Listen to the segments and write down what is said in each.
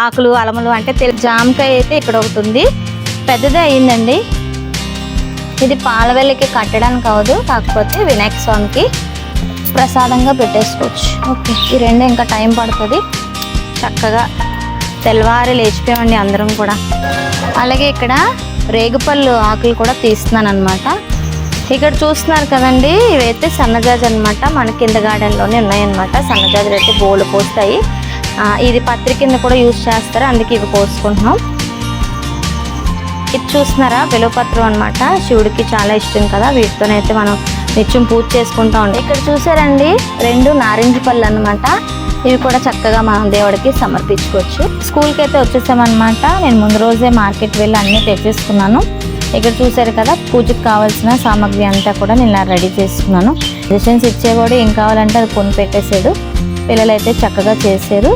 ఆకులు అలములు అంటే జామకాయ అయితే ఇక్కడ ఒకటి ఉంది. పెద్దదే అయిందండి. ఇది పాలవెల్లికి కట్టడానికి అవదు కాకపోతే వినాయక స్వామికి ప్రసాదంగా పెట్టేసుకోవచ్చు. ఓకే ఈ రెండు ఇంకా టైం పడుతుంది. చక్కగా తెల్లవారి లేచిపోయామండి అందరం కూడా. అలాగే ఇక్కడ రేగుపళ్ళు ఆకులు కూడా తీస్తున్నాను అనమాట ఇక్కడ చూస్తున్నారు కదండి ఇవైతే సన్నజాజి అనమాట మన కింద గార్డెన్లోనే ఉన్నాయన్నమాట. సన్నజాజులు అయితే బోలు పోస్తాయి. ఇది పత్రి కింద కూడా యూజ్ చేస్తారు. అందుకే ఇవి కోసుకుంటున్నాం. ఇది చూస్తున్నారా? బిలవపత్రం అనమాట శివుడికి చాలా ఇష్టం కదా. వీటితోనైతే మనం నిత్యం పూజ చేసుకుంటా ఉంటాం ఇక్కడ చూసారండి? రెండు నారింజ పళ్ళు అనమాట ఇవి కూడా చక్కగా మనం దేవుడికి సమర్పించుకోవచ్చు. స్కూల్కి అయితే వచ్చేసామన్నమాట. నేను ముందు రోజే మార్కెట్ వెళ్ళి అన్నీ తెచ్చేసుకున్నాను. ఇక్కడ చూసారు కదా పూజకి కావాల్సిన సామాగ్రి అంతా కూడా నేను రెడీ చేసుకున్నాను. డిస్టెన్స్ ఇచ్చేవాడు ఏం కావాలంటే అది కొని పెట్టేసాడు పిల్లలు అయితే చక్కగా చేశారు.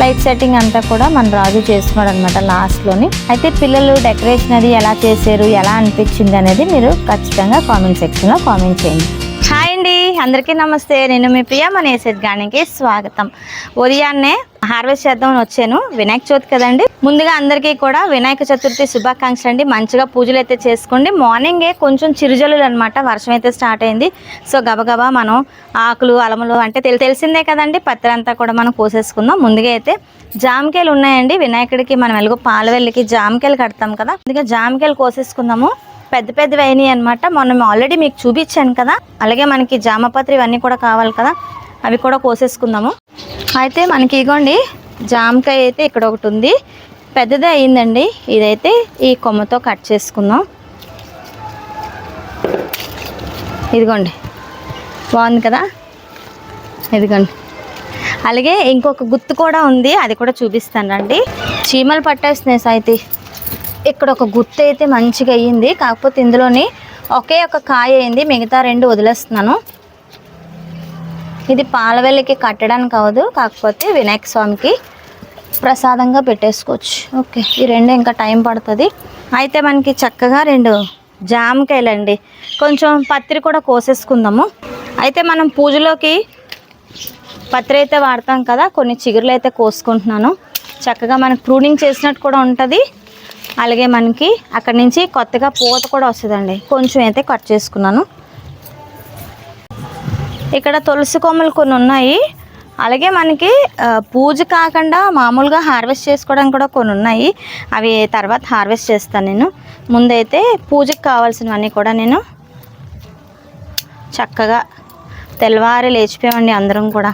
లైట్ సెట్టింగ్ అంతా కూడా మన రాజు చేస్తున్నాడు అనమాట లాస్ట్లోని. అయితే పిల్లలు డెకరేషన్ అది ఎలా చేశారు ఎలా అనిపించింది అనేది మీరు ఖచ్చితంగా కామెంట్ సెక్షన్లో కామెంట్ చేయండి. హాయ్ అండి అందరికీ నమస్తే. నేను మీ ప్రియ మన ఏసెడ్ గానికి స్వాగతం. ఉదయాన్నే హార్వెస్ట్ చేద్దామని వచ్చాను. వినాయక చవితి కదండి. ముందుగా అందరికీ కూడా వినాయక చతుర్థి శుభాకాంక్షలు అండి. మంచిగా పూజలు అయితే చేసుకోండి. మార్నింగే కొంచెం చిరుజల్లులు అనమాట వర్షం అయితే స్టార్ట్ అయింది. సో గబగబా మనం ఆకులు అలములు అంటే తెలి తెలిసిందే కదండి. పత్రంతా అంతా కూడా మనం కోసేసుకుందాం. ముందుగా అయితే జామకాయలు ఉన్నాయండి. వినాయకుడికి మనం ఎలాగో పాలవెల్లికి జామకాయలు కడతాం కదా. ముందుగా జామకాయలు కోసేసుకుందాము. పెద్ద పెద్దవి అయినాయి అనమాట మొన్న ఆల్రెడీ మీకు చూపించాను కదా. అలాగే మనకి జామపత్రి ఇవన్నీ కూడా కావాలి కదా. అవి కూడా కోసేసుకుందాము. అయితే మనకి ఇగోండి జామకాయ అయితే ఇక్కడ ఒకటి ఉంది. పెద్దదే అయ్యిందండి. ఇదైతే ఈ కొమ్మతో కట్ చేసుకుందాం. ఇదిగోండి. బాగుంది కదా? ఇదిగోండి. అలాగే ఇంకొక గుత్తు కూడా ఉంది. అది కూడా చూపిస్తాను రండి. చీమలు పట్టేస్తున్నాయి అయితే ఇక్కడ ఒక గుత్తి అయితే మంచిగా అయ్యింది. కాకపోతే ఇందులోని ఒకే ఒక కాయ అయింది. మిగతా రెండు వదిలేస్తున్నాను. ఇది పాలవెల్లికి కట్టడానికి అవ్వదు కాకపోతే వినాయక స్వామికి ప్రసాదంగా పెట్టేసుకోవచ్చు. ఓకే ఈ రెండు ఇంకా టైం పడుతుంది. అయితే మనకి చక్కగా రెండు జామకాయలండి. కొంచెం పత్రి కూడా కోసేసుకుందాము. అయితే మనం పూజలోకి పత్రి అయితే వాడతాం కదా. కొన్ని చిగురులు అయితే కోసుకుంటున్నాను. చక్కగా మనకు ప్రూనింగ్ చేసినట్టు కూడా ఉంటుంది. అలాగే మనకి అక్కడి నుంచి కొత్తగా పూత కూడా వస్తుందండి. కొంచెం అయితే కట్ చేసుకున్నాను. ఇక్కడ తులసి కొమ్మలు కొన్ని ఉన్నాయి. అలాగే మనకి పూజ కాకుండా మామూలుగా హార్వెస్ట్ చేసుకోవడానికి కూడా కొన్ని ఉన్నాయి. అవి తర్వాత హార్వెస్ట్ చేస్తాను నేను. ముందైతే పూజకి కావాల్సినవన్నీ కూడా నేను చక్కగా తెల్లవారి లేచిపోయామండి అందరం కూడా.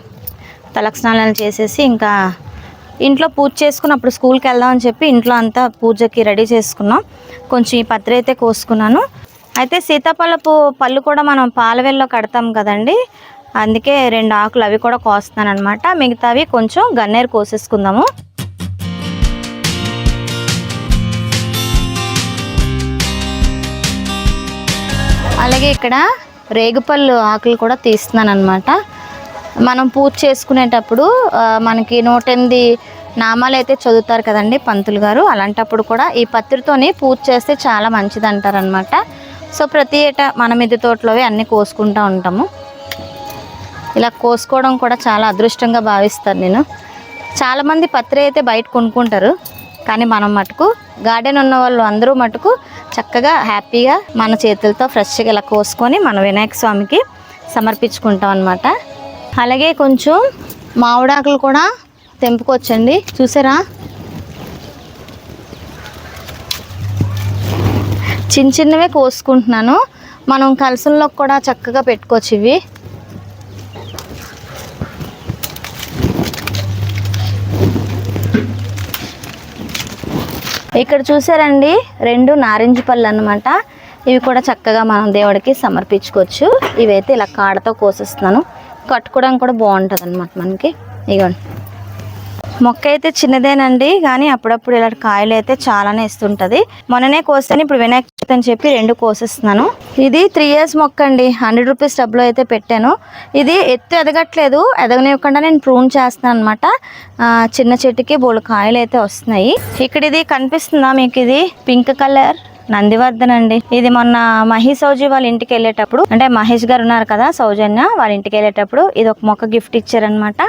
తలస్నానాలు చేసేసి ఇంకా ఇంట్లో పూజ చేసుకుని అప్పుడు స్కూల్కి వెళ్దామని చెప్పి ఇంట్లో అంతా పూజకి రెడీ చేసుకున్నాం. కొంచెం ఈ పత్రి అయితే కోసుకున్నాను. అయితే సీతాఫలపు పళ్ళు కూడా మనం పాలవెల్లో కడతాం కదండి. అందుకే రెండు ఆకులు అవి కూడా కోస్తున్నాను అనమాట మిగతావి కొంచెం గన్నేరు కోసేసుకుందాము. అలాగే ఇక్కడ రేగుపళ్ళు ఆకులు కూడా తీస్తున్నాను అనమాట మనం పూజ చేసుకునేటప్పుడు మనకి నూట ఎనిమిది నామాలు అయితే చదువుతారు కదండి పంతులు గారు. అలాంటప్పుడు కూడా ఈ పత్రితోని పూజ చేస్తే చాలా మంచిది అంటారనమాట సో ప్రతి ఏటా మన మిద్దె తోటలోవి అన్నీ కోసుకుంటూ ఉంటాము. ఇలా కోసుకోవడం కూడా చాలా అదృష్టంగా భావిస్తాను నేను. చాలామంది పత్రి అయితే బయట కొనుక్కుంటారు. కానీ మనం మటుకు గార్డెన్ ఉన్న వాళ్ళు అందరూ మటుకు చక్కగా హ్యాపీగా మన చేతులతో ఫ్రెష్గా ఇలా కోసుకొని మన వినాయక స్వామికి సమర్పించుకుంటాం అనమాట అలాగే కొంచెం మామిడాకులు కూడా తెంపుకొచ్చండి చూసారా? చిన్న చిన్నవే కోసుకుంటున్నాను. మనం కలసంలో కూడా చక్కగా పెట్టుకోవచ్చు ఇవి. ఇక్కడ చూసారండి రెండు నారింజ పళ్ళు అనమాట ఇవి కూడా చక్కగా మనం దేవుడికి సమర్పించుకోవచ్చు. ఇవైతే ఇలా కాడతో కోసిస్తున్నాను. కట్టుకోవడానికి కూడా బాగుంటుంది అనమాట మనకి. ఇగోండి. మొక్క అయితే చిన్నదేనండి కానీ అప్పుడప్పుడు ఇలాంటి కాయలు అయితే చాలానే ఇస్తుంటుంది. మొన్ననే కోస్తాను ఇప్పుడు వినాయక చవితి అని చెప్పి రెండు కోసిస్తున్నాను. ఇది త్రీ ఇయర్స్ మొక్క అండి హండ్రెడ్ రూపీస్ డబ్బులో అయితే పెట్టాను. ఇది ఎత్తు ఎదగట్లేదు ఎదగనివ్వకుండా నేను ప్రూన్ చేస్తున్నాను అనమాట చిన్న చెట్టుకి బోళ్ళు కాయలు అయితే వస్తున్నాయి. ఇక్కడ ఇది కనిపిస్తుందా మీకు ఇది? Pink colour? నందివర్ధన్ అండి ఇది మొన్న మహేష్ సౌజీ వాళ్ళ ఇంటికి వెళ్ళేటప్పుడు అంటే మహేష్ గారు ఉన్నారు కదా సౌజన్య వాళ్ళ ఇంటికి వెళ్ళేటప్పుడు ఇది ఒక మొక్క గిఫ్ట్ ఇచ్చారనమాట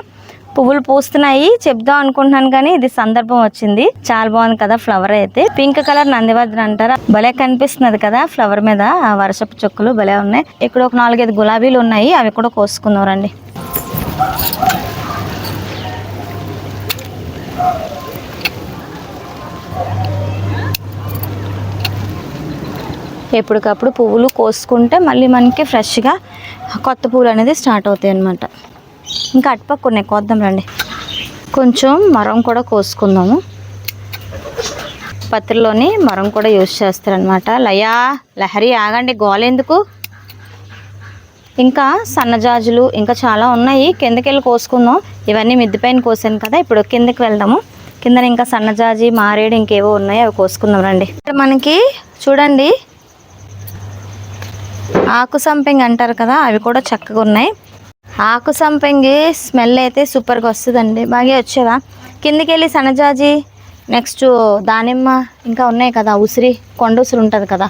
పువ్వులు పూస్తున్నాయి చెప్దాం అనుకుంటున్నాను కానీ ఇది సందర్భం వచ్చింది. చాలా బాగుంది కదా ఫ్లవర్ అయితే. పింక్ కలర్ నందివర్ధన అంటారా? భలే కనిపిస్తున్నది కదా ఫ్లవర్ మీద వర్షపు చుక్కలు భలే ఉన్నాయి. ఇక్కడ ఒక నాలుగైదు గులాబీలు ఉన్నాయి అవి కూడా కోసుకున్నారండి ఎప్పటికప్పుడు పువ్వులు కోసుకుంటే మళ్ళీ మనకి ఫ్రెష్గా కొత్త పువ్వులు అనేది స్టార్ట్ అవుతాయి అన్నమాట. ఇంకా అటుపక్క ఉన్నాయి కోద్దాం రండి. కొంచెం మరం కూడా కోసుకుందాము. పత్రిలోని మరం కూడా యూజ్ చేస్తారనమాట లయా లహరి ఆగండి గోలెందుకు ఇంకా సన్నజాజులు ఇంకా చాలా ఉన్నాయి. కిందకి వెళ్ళి కోసుకుందాం. ఇవన్నీ మిద్దిపైన కోసాను కదా ఇప్పుడు కిందకి వెళ్దాము. కింద ఇంకా సన్నజాజి మారేడు ఇంకేవో ఉన్నాయి అవి కోసుకుందాం రండి. ఇక్కడ మనకి చూడండి ఆకు సంపెంగి అంటారు కదా అవి కూడా చక్కగా ఉన్నాయి. ఆకు సంపెంగి స్మెల్ అయితే సూపర్గా వస్తుందండి. బాగా వచ్చేవా కిందికి వెళ్ళి సన్నజాజి నెక్స్ట్ దానిమ్మ ఇంకా ఉన్నాయి కదా ఉసిరి కొండ ఉసిరి ఉంటుంది కదా.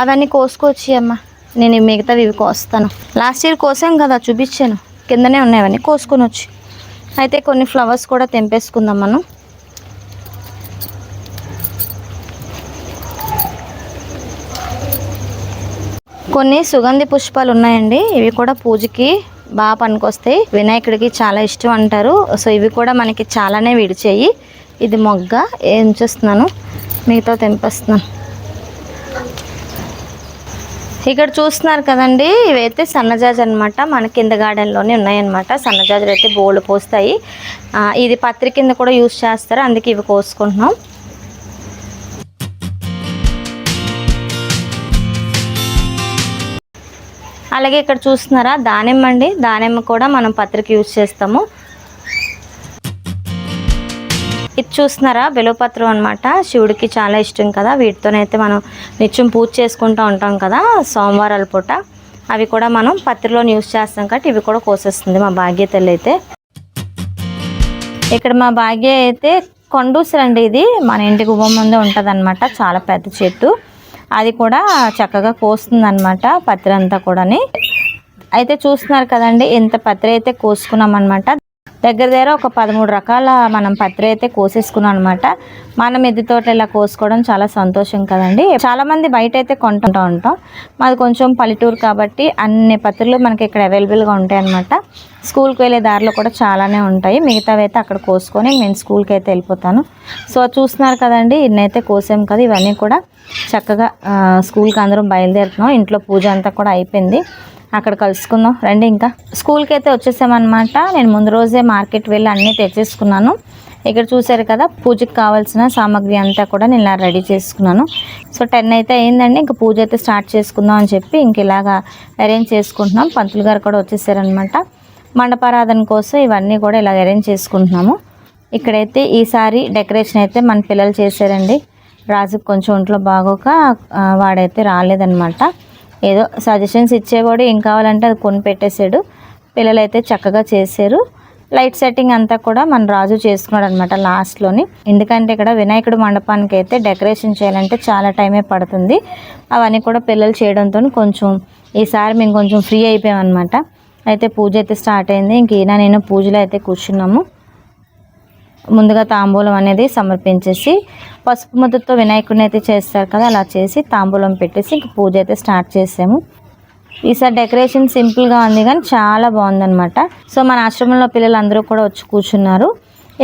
అవన్నీ కోసుకోవచ్చు అమ్మ. నేను మిగతావి ఇవి కోస్తాను. లాస్ట్ ఇయర్ కోసాం కదా చూపించాను. కిందనే ఉన్నాయి అవన్నీ కోసుకొని వచ్చి అయితే కొన్ని ఫ్లవర్స్ కూడా తెంపేసుకుందాం మనం. కొన్ని సుగంధి పుష్పాలు ఉన్నాయండి. ఇవి కూడా పూజకి బాగా పనికొస్తాయి. వినాయకుడికి చాలా ఇష్టం అంటారు. సో ఇవి కూడా మనకి చాలానే విడిచేయి. ఇది మొగ్గ. ఏం చేస్తున్నాను? మిగతా తెంపేస్తున్నాను. ఇక్కడ చూస్తున్నారు కదండి. ఇవైతే సన్నజాజి అనమాట మన కింద గార్డెన్లోనే ఉన్నాయన్నమాట. సన్నజాజులు అయితే బోళ్ళు పోస్తాయి. ఇది పత్రి కింద కూడా యూస్ చేస్తారు. అందుకే ఇవి కోసుకుంటున్నాం. అలాగే ఇక్కడ చూస్తున్నారా? దానిమ్మ అండి. దానిమ్మ కూడా మనం పత్రిక యూజ్ చేస్తాము. ఇది చూస్తున్నారా? బిలోపత్రం అనమాట శివుడికి చాలా ఇష్టం కదా. వీటితోనైతే మనం నిత్యం పూజ చేసుకుంటూ ఉంటాం కదా సోమవారాల పూట. అవి కూడా మనం పత్రిలో యూజ్ చేస్తాం కాబట్టి ఇవి కూడా కోసేస్తుంది మా భాగ్య తల్లి అయితే. ఇక్కడ మా భాగ్య అయితే కొండూసరండి ఇది. మన ఇంటి గుమ్మం ముందే ఉంటుంది చాలా పెద్ద చెట్టు. అది కూడా చక్కగా కోస్తుంది అనమాట పత్రి అంతా కూడాని. అయితే చూస్తున్నారు కదండి ఇంత పత్రి అయితే కోసుకున్నాం అనమాట దగ్గర దగ్గర ఒక పదమూడు రకాల మనం పత్రి అయితే కోసేసుకున్నాం అనమాట మన మిద్దె తోట ఇలా కోసుకోవడం చాలా సంతోషం కదండి. చాలా మంది బయట అయితే కొంటుంటూ ఉంటాం. మాది కొంచెం పల్లెటూరు కాబట్టి అన్ని పత్రులు మనకి ఇక్కడ అవైలబుల్గా ఉంటాయి అనమాట స్కూల్కి వెళ్ళే దారిలో కూడా చాలానే ఉంటాయి. మిగతావి అయితే అక్కడ కోసుకొని నేను స్కూల్కి అయితే వెళ్ళిపోతాను. సో చూస్తున్నారు కదండి ఇన్నైతే కోసాం కదా ఇవన్నీ కూడా చక్కగా స్కూల్కి అందరం బయలుదేరుతున్నాం. ఇంట్లో పూజ అంతా కూడా అయిపోయింది. అక్కడ కలుసుకుందాం. రండి ఇంకా. స్కూల్కి అయితే వచ్చేసామన్నమాట. నేను ముందు రోజే మార్కెట్ వెళ్ళి అన్నీ తెచ్చేసుకున్నాను. ఇక్కడ చూసారు కదా పూజకి కావాల్సిన సామాగ్రి అంతా కూడా నేను ఇలా రెడీ చేసుకున్నాను. సో టెన్ అయితే అయిందండి. ఇంకా పూజ అయితే స్టార్ట్ చేసుకుందాం అని చెప్పి ఇంక ఇలాగా అరేంజ్ చేసుకుంటున్నాం. పంతులు గారు కూడా వచ్చేసారనమాట మండపారాధన కోసం ఇవన్నీ కూడా ఇలా అరేంజ్ చేసుకుంటున్నాము. ఇక్కడైతే ఈసారి డెకరేషన్ అయితే మన పిల్లలు చేశారండి. రాజుకు కొంచెం ఒంట్లో బాగోక వాడైతే రాలేదన్నమాట. ఏదో సజెషన్స్ ఇచ్చేవాడు ఏం కావాలంటే అది కొని పెట్టేశాడు పిల్లలైతే చక్కగా చేశారు. లైట్ సెట్టింగ్ అంతా కూడా మన రాజు చేసుకున్నాడు అనమాట లాస్ట్లోని ఎందుకంటే ఇక్కడ వినాయకుడు మండపానికి అయితే డెకరేషన్ చేయాలంటే చాలా టైమే పడుతుంది. అవన్నీ కూడా పిల్లలు చేయడంతో కొంచెం ఈసారి మేము కొంచెం ఫ్రీ అయిపోయాం అనమాట అయితే పూజ అయితే స్టార్ట్ అయింది. ఇంక ఈయన నేను పూజలో అయితే కూర్చున్నాము. ముందుగా తాంబూలం అనేది సమర్పించేసి పసుపు ముద్దతో వినాయకుడిని అయితే చేస్తారు కదా అలా చేసి తాంబూలం పెట్టేసి ఇంక పూజ అయితే స్టార్ట్ చేసాము. ఈసారి డెకరేషన్ సింపుల్గా ఉంది కానీ చాలా బాగుందన్నమాట. సో మన ఆశ్రమంలో పిల్లలు అందరూ కూడా వచ్చి కూర్చున్నారు.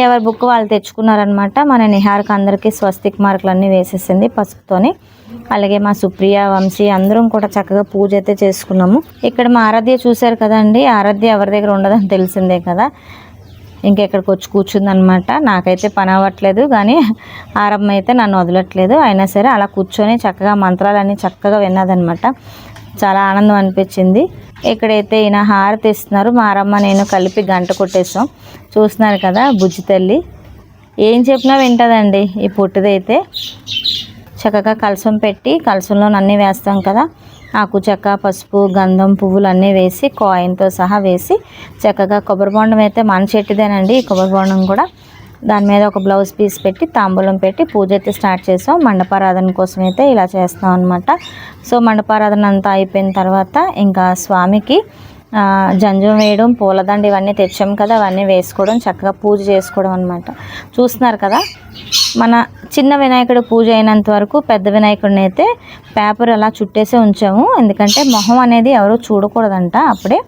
ఎవరి బుక్ వాళ్ళు తెచ్చుకున్నారనమాట మన నిహార్కి అందరికీ స్వస్తిక్ మార్కులు అన్నీ వేసేసింది పసుపుతోని. అలాగే మా సుప్రియ వంశీ అందరం కూడా చక్కగా పూజ అయితే చేసుకున్నాము. ఇక్కడ మా ఆరాధ్య చూశారు కదండి. ఆరాధ్య ఎవరి దగ్గర ఉండదని తెలిసిందే కదా. ఇంకెక్కడికి వచ్చి కూర్చుందనమాట. నాకైతే పని అవ్వట్లేదు కానీ ఆరమ్మ అయితే నన్ను వదలట్లేదు. అయినా సరే అలా కూర్చొని చక్కగా మంత్రాలన్నీ చక్కగా విన్నదనమాట. చాలా ఆనందం అనిపించింది. ఇక్కడైతే ఈయన హారతి ఇస్తున్నారు. మా ఆరమ్మ నేను కలిపి గంట కొట్టేసాం చూస్తున్నారు కదా బుజ్జి తల్లి. ఏం చెప్పినా వింటదండి ఈ పుట్టిదైతే. చక్కగా కలసం పెట్టి కలసంలో అన్నీ వేస్తాం కదా. ఆకు చెక్క పసుపు గంధం పువ్వులు అన్నీ వేసి కాయిన్తో సహా వేసి చక్కగా కొబ్బరి బొండం అయితే మన చెట్టుదేనండి. ఈ కొబ్బరి బొండం కూడా దాని మీద ఒక బ్లౌజ్ పీస్ పెట్టి తాంబూలం పెట్టి పూజ అయితే స్టార్ట్ చేసాం. మండపారాధన కోసం అయితే ఇలా చేస్తాం అనమాట సో మండపారాధన అంతా అయిపోయిన తర్వాత ఇంకా స్వామికి జంజం వేయడం పూలదండ ఇవన్నీ తెచ్చాం కదా అవన్నీ వేసుకోవడం చక్కగా పూజ చేసుకోవడం అనమాట చూస్తున్నారు కదా? మన చిన్న వినాయకుడు పూజ అయినంత వరకు పెద్ద వినాయకుడిని అయితే పేపర్ అలా చుట్టేసే ఉంచాము. ఎందుకంటే మొహం అనేది ఎవరు చూడకూడదంట. అప్పుడే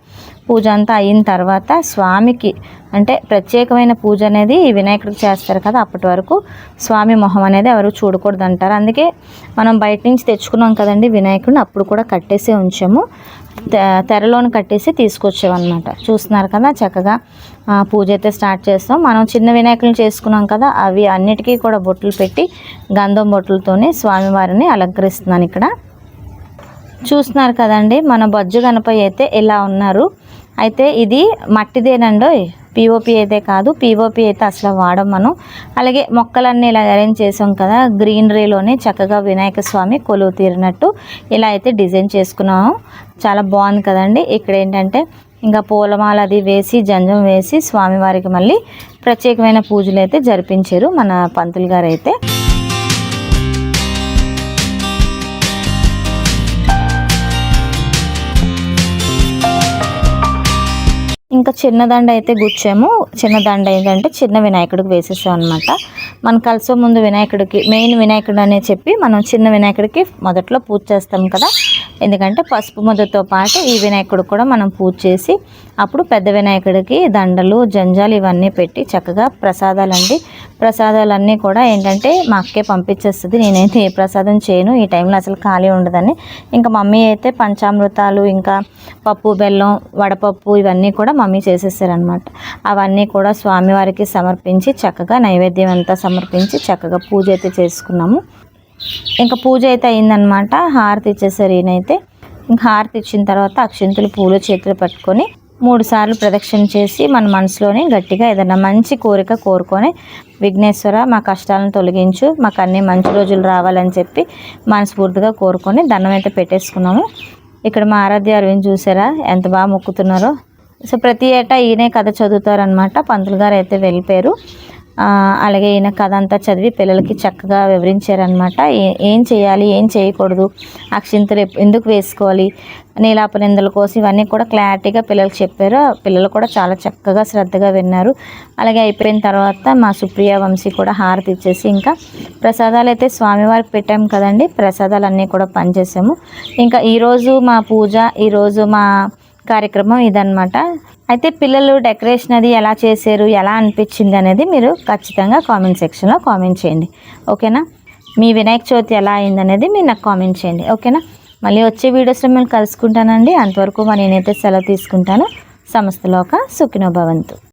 పూజ అంతా అయిన తర్వాత స్వామికి అంటే ప్రత్యేకమైన పూజ అనేది ఈ వినాయకుడికి చేస్తారు కదా అప్పటి వరకు స్వామి మొహం అనేది ఎవరు చూడకూడదు అంటారు అందుకే మనం బయట నుంచి తెచ్చుకున్నాం కదండి వినాయకుడిని అప్పుడు కూడా కట్టేసే ఉంచాము. తెరలోని కట్టేసి తీసుకొచ్చేవన్నమాట. చూస్తున్నారు కదా చక్కగా పూజ అయితే స్టార్ట్ చేస్తాం. మనం చిన్న వినాయకులు చేసుకున్నాం కదా అవి అన్నిటికీ కూడా బొట్లు పెట్టి గంధం బొట్లతోనే స్వామివారిని అలంకరిస్తున్నాను ఇక్కడ చూస్తున్నారు కదండి మన బొజ్జు గణపతి అయితే ఇలా ఉన్నారు. అయితే ఇది మట్టిదేనండో. పిఓపి అయితే కాదు పీఓపీ అయితే అసలు వాడం మనం. అలాగే మొక్కలన్నీ ఇలా అరేంజ్ చేసాం కదా గ్రీనరీలోనే చక్కగా వినాయక స్వామి కొలువు తీరినట్టు ఇలా అయితే డిజైన్ చేసుకున్నాము. చాలా బాగుంది కదండి. ఇక్కడ ఏంటంటే ఇంకా పూలమాల అది వేసి జంజం వేసి స్వామివారికి మళ్ళీ ప్రత్యేకమైన పూజలు అయితే జరిపించారు మన పంతులు గారు అయితే. ఇంకా చిన్న దండ అయితే గుచ్చాము. చిన్న దండ ఏంటంటే చిన్న వినాయకుడికి వేసేసాం అనమాట మన కలిసే ముందు వినాయకుడికి మెయిన్ వినాయకుడు అనే చెప్పి మనం చిన్న వినాయకుడికి మొదట్లో పూజ చేస్తాం కదా. ఎందుకంటే పసుపు ముద్దతో పాటు ఈ వినాయకుడు కూడా మనం పూజ చేసి అప్పుడు పెద్ద వినాయకుడికి దండలు జంజాలు ఇవన్నీ పెట్టి చక్కగా ప్రసాదాలు అండి ప్రసాదాలన్నీ కూడా ఏంటంటే మా అక్కే పంపించేస్తుంది. నేనైతే ఏ ప్రసాదం చేయను ఈ టైంలో అసలు ఖాళీ ఉండదని. ఇంకా మమ్మీ అయితే పంచామృతాలు ఇంకా పప్పు బెల్లం వడపప్పు ఇవన్నీ కూడా మమ్మీ చేసేసారనమాట అవన్నీ కూడా స్వామివారికి సమర్పించి చక్కగా నైవేద్యం అంతా సమర్పించి చక్కగా పూజ అయితే చేసుకున్నాము. ఇంకా పూజ అయితే అయిందనమాట హారతి ఇచ్చేసారు ఈయనైతే. ఇంకా హారతి ఇచ్చిన తర్వాత అక్షింతులు పూలు చేతులు పట్టుకొని మూడు సార్లు ప్రదక్షిణ చేసి మన మనసులోని గట్టిగా ఏదైనా మంచి కోరిక కోరుకొని విఘ్నేశ్వర మా కష్టాలను తొలగించు మాకు అన్ని మంచి రోజులు రావాలని చెప్పి మనస్ఫూర్తిగా కోరుకొని దండం అయితే పెట్టేసుకున్నాము. ఇక్కడ మా ఆరాధ్య అరవింద్ చూసారా? ఎంత బాగా మొక్కుతున్నారో. సో ప్రతి ఏటా ఈయనే కథ చదువుతారనమాట పంతులు గారు అయితే వెళ్ళిపోయారు. అలాగే ఈయన కథ అంతా చదివి పిల్లలకి చక్కగా వివరించారనమాట ఏ- ఏం చేయాలి ఏం చేయకూడదు అక్షింతలు ఎందుకు వేసుకోవాలి నీలాపనిందల కోసం ఇవన్నీ కూడా క్లారిటీగా పిల్లలకు చెప్పారు. ఆ పిల్లలు కూడా చాలా చక్కగా శ్రద్ధగా విన్నారు. అలాగే అయిపోయిన తర్వాత మా సుప్రియ వంశీ కూడా హారతి ఇచ్చేసి ఇంకా ప్రసాదాలు అయితే స్వామివారికి పెట్టాము కదండి. ప్రసాదాలన్నీ కూడా పనిచేసాము. ఇంకా ఈరోజు మా పూజ ఈరోజు మా కార్యక్రమం ఇదన్నమాట. అయితే పిల్లలు డెకరేషన్ అది ఎలా చేశారు ఎలా అనిపించింది అనేది మీరు ఖచ్చితంగా కామెంట్ సెక్షన్లో కామెంట్ చేయండి. ఓకేనా? మీ వినాయక చవితి ఎలా అయింది అనేది మీరు నాకు కామెంట్ చేయండి. ఓకేనా? మళ్ళీ వచ్చే వీడియోస్లో మిమ్మల్ని కలుసుకుంటానండి. అంతవరకు మరి నేనైతే సెలవు తీసుకుంటాను. సంస్థలో ఒక భవంతు.